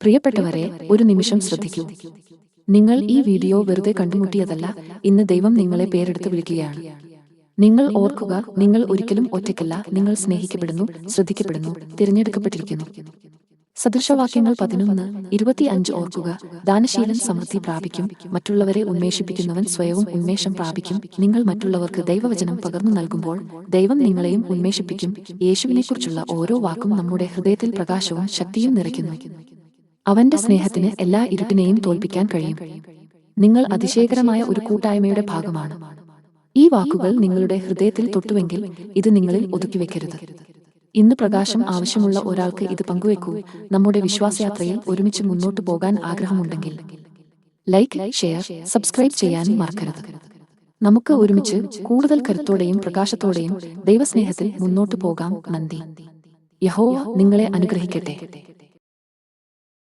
പ്രിയപ്പെട്ടവരെ ഒരു നിമിഷം ശ്രദ്ധിക്കൂ. നിങ്ങൾ ഈ വീഡിയോ വെറുതെ കണ്ടുമുട്ടിയതല്ല ഇന്ന് ദൈവം നിങ്ങളെ പേരെടുത്ത് വിളിക്കുകയാണ്. നിങ്ങൾ ഓർക്കുക നിങ്ങൾ ഒരിക്കലും ഒറ്റയ്ക്കല്ല നിങ്ങൾ സ്നേഹിക്കപ്പെടുന്നു ശ്രദ്ധിക്കപ്പെടുന്നു തിരഞ്ഞെടുക്കപ്പെട്ടിരിക്കുന്നു. സദൃശവാക്യങ്ങൾ പതിനൊന്ന് ഇരുപത്തി അഞ്ച് ഓർക്കുക. ദാനശീലൻ സമൃദ്ധി പ്രാപിക്കും മറ്റുള്ളവരെ ഉന്മേഷിപ്പിക്കുന്നവൻ സ്വയവും ഉന്മേഷം പ്രാപിക്കും. നിങ്ങൾ മറ്റുള്ളവർക്ക് ദൈവവചനം പകർന്നു നൽകുമ്പോൾ ദൈവം നിങ്ങളെയും ഉന്മേഷിപ്പിക്കും. യേശുവിനെക്കുറിച്ചുള്ള ഓരോ വാക്കും നമ്മുടെ ഹൃദയത്തിൽ പ്രകാശവും ശക്തിയും നിറയ്ക്കുന്നു. അവന്റെ സ്നേഹത്തിന് എല്ലാ ഇരുട്ടിനെയും തോൽപ്പിക്കാൻ കഴിയും. നിങ്ങൾ അതിശയകരമായ ഒരു കൂട്ടായ്മയുടെ ഭാഗമാണ്. ഈ വാക്കുകൾ നിങ്ങളുടെ ഹൃദയത്തിൽ തൊട്ടുവെങ്കിൽ ഇത് നിങ്ങളിൽ ഒതുക്കി വെക്കരുത്. ഇന്ന് പ്രകാശം ആവശ്യമുള്ള ഒരാൾക്ക് ഇത് പങ്കുവെക്കൂ. നമ്മുടെ വിശ്വാസയാത്രയിൽ ഒരുമിച്ച് മുന്നോട്ട് പോകാൻ ആഗ്രഹമുണ്ടെങ്കിൽ ലൈക്ക് ഷെയർ സബ്സ്ക്രൈബ് ചെയ്യാനും മറക്കരുത്. നമുക്ക് ഒരുമിച്ച് കൂടുതൽ കരുത്തോടെയും പ്രകാശത്തോടെയും ദൈവസ്നേഹത്തിൽ മുന്നോട്ട് പോകാം നന്ദി. യഹോവ നിങ്ങളെ അനുഗ്രഹിക്കട്ടെ.